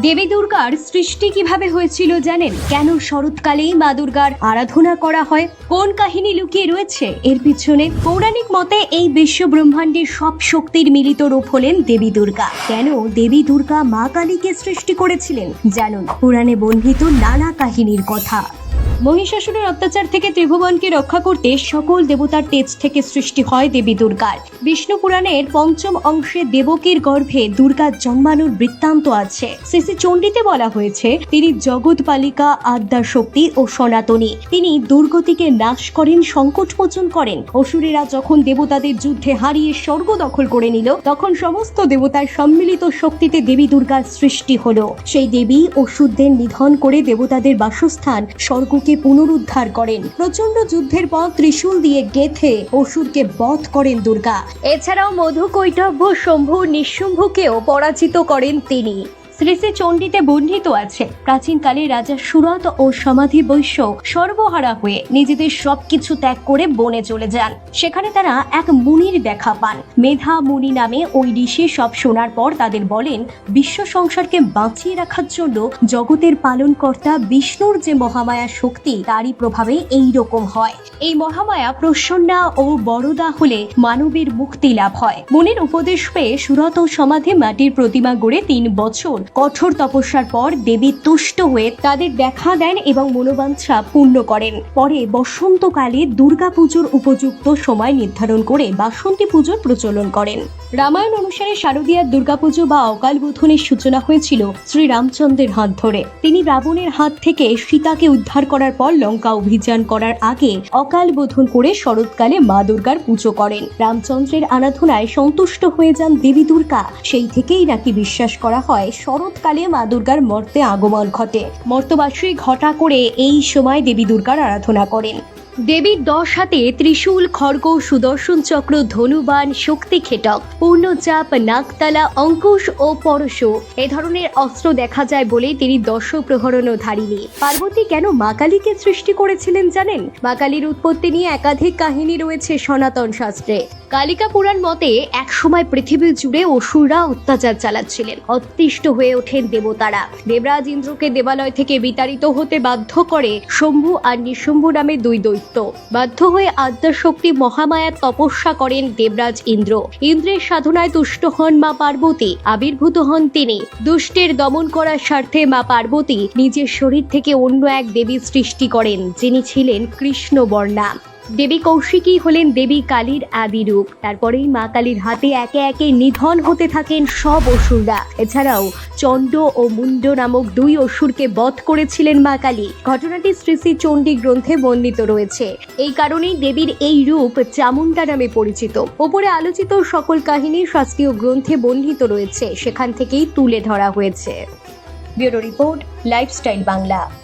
দেবী দুর্গার সৃষ্টি কীভাবে হয়েছিল জানেন? কেন শরৎকালেই মা দুর্গার আরাধনা করা হয়? কোন কাহিনী লুকিয়ে রয়েছে? এর পিছনে পৌরাণিক মতে এই বিশ্ব ব্রহ্মাণ্ডের সব শক্তির মিলিত রূপ হলেন দেবী দুর্গা। কেন দেবী দুর্গা মা কালীকে সৃষ্টি করেছিলেন? জানুন। পুরাণে বন্ধিত নানা কাহিনীর কথা। মহিষাসুরের অত্যাচার থেকে ত্রিভুবনকে রক্ষা করতে সকল দেবতার তেজ থেকে সৃষ্টি হয় দেবী দুর্গার। বিষ্ণু পুরাণের পঞ্চম অংশে দেবকীর গর্ভে দুর্গার জন্মানোর বৃত্তান্ত আছে। শ্রী চণ্ডীতে বলা হয়েছে, তিনি জগৎপালিকা আদ্যা শক্তি ও সনাতনী। তিনি দুর্গতিকে নাশ করেন, সংকট মোচন করেন। অসুরেরা যখন দেবতাদের যুদ্ধে হারিয়ে স্বর্গ দখল করে নিল, তখন সমস্ত দেবতার সম্মিলিত শক্তিতে দেবী দুর্গার সৃষ্টি হলো। সেই দেবী অসুরদের নিধন করে দেবতাদের বাসস্থান স্বর্গকে পুনরুদ্ধার করেন। প্রচণ্ড যুদ্ধের পর ত্রিশূল দিয়ে গেথে অসুরকে বধ করেন দুর্গা। এছাড়াও মধু কৈটভ্য শম্ভু নিঃশুম্ভকেও পরাজিত করেন তিনি। শ্রী শ্রী চণ্ডীতে বর্ণিত আছে। প্রাচীনকালে রাজা সুরত ও সমাধি বৈশ্য সর্বহারা হয়ে নিজেদের সবকিছু ত্যাগ করে বনে চলে যান। সেখানে তারা এক মুনির দেখা পান। মেধা মুনি নামে ওই ঋষি সব শোনার পর তাদের বলেন, বিশ্ব সংসারকে বাঁচিয়ে রাখার জন্য জগতের পালনকর্তা বিষ্ণুর যে মহামায়া শক্তি, তারই প্রভাবে এই রকম হয়। এই মহামায়া প্রসন্না ও বড়দা হলে মানবের মুক্তি লাভ হয়। মুনির উপদেশ পেয়ে সুরত ও সমাধি মাটির প্রতিমা গড়ে তিন বছর কঠোর তপস্যার পর দেবী তুষ্ট হয়ে তাদের দেখা দেন এবং মনোবাঞ্ছা পূর্ণ করেন। পরে বসন্তকালে দুর্গাপুজোর উপযুক্ত সময় নির্ধারণ করে বাসন্তী পুজোর প্রচলন করেন। রামায়ণ অনুসারে শারদীয়ার দুর্গাপুজো বা অকাল বোধনের সূচনা হয়েছিল শ্রী রামচন্দ্রের হাত ধরে। তিনি রাবণের হাত থেকে সীতাকে উদ্ধার করার পর লঙ্কা অভিযান করার আগে অকাল বোধন করে শরৎকালে মা দুর্গার পুজো করেন। রামচন্দ্রের আরাধনায় সন্তুষ্ট হয়ে যান দেবী দুর্গা। সেই থেকেই নাকি বিশ্বাস করা হয় শরৎকালে মা দুর্গার মর্তে আগমন ঘটে। মর্তবাসী ঘটা করে এই সময় দেবী দুর্গার আরাধনা করেন। দেবীর দশ হাতে ত্রিশূল খড়গ সুদর্শন চক্র, ধনুবান, শক্তি খেটক, পূর্ণচাপ নাকতালা অঙ্কুশ ও পরশ। এ ধরনের অস্ত্র দেখা যায় বলে তিনি দশ প্রহরণও ধারিনি পার্বতী কেন মা কালীকে সৃষ্টি করেছিলেন জানেন? মা কালীর উৎপত্তি নিয়ে একাধিক কাহিনী রয়েছে সনাতন শাস্ত্রে। কালিকা পুরাণ মতে একসময় পৃথিবী জুড়ে অসুররা অত্যাচার চালাচ্ছিলেন। অতিষ্ঠ হয়ে ওঠেন দেবতারা। দেবরাজ ইন্দ্রকে দেবালয় থেকে বিতাড়িত হতে বাধ্য করে শম্ভু আর নিঃশম্ভু নামে দুই দৈত্য। বাধ্য হয়ে আদ্যাশক্তি মহামায়ার তপস্যা করেন দেবরাজ ইন্দ্র। ইন্দ্রের সাধনায় তুষ্ট হন মা পার্বতী। আবির্ভূত হন তিনি। দুষ্টের দমন করার স্বার্থে মা পার্বতী নিজের শরীর থেকে অন্য এক দেবী সৃষ্টি করেন, যিনি ছিলেন কৃষ্ণ বর্ণা দেবী কৌশিকী হলেন দেবী কালীর আদি রূপ। তারপরেই মা কালীর হাতে একে একে নিধন হতে থাকেন সব অসুররা। এছাড়াও চণ্ড ও মুন্ড নামক দুই অসুরকে বধ করেছিলেন মা কালী। ঘটনাটি শ্রী শ্রী চণ্ডী গ্রন্থে বর্ণিত রয়েছে। এই কারণেই দেবীর এই রূপ চামুন্ডা নামে পরিচিত। ওপরে আলোচিত সকল কাহিনী শাস্ত্রীয় গ্রন্থে বর্ণিত রয়েছে। সেখান থেকেই তুলে ধরা হয়েছে। Bureau report, lifestyle Bangla.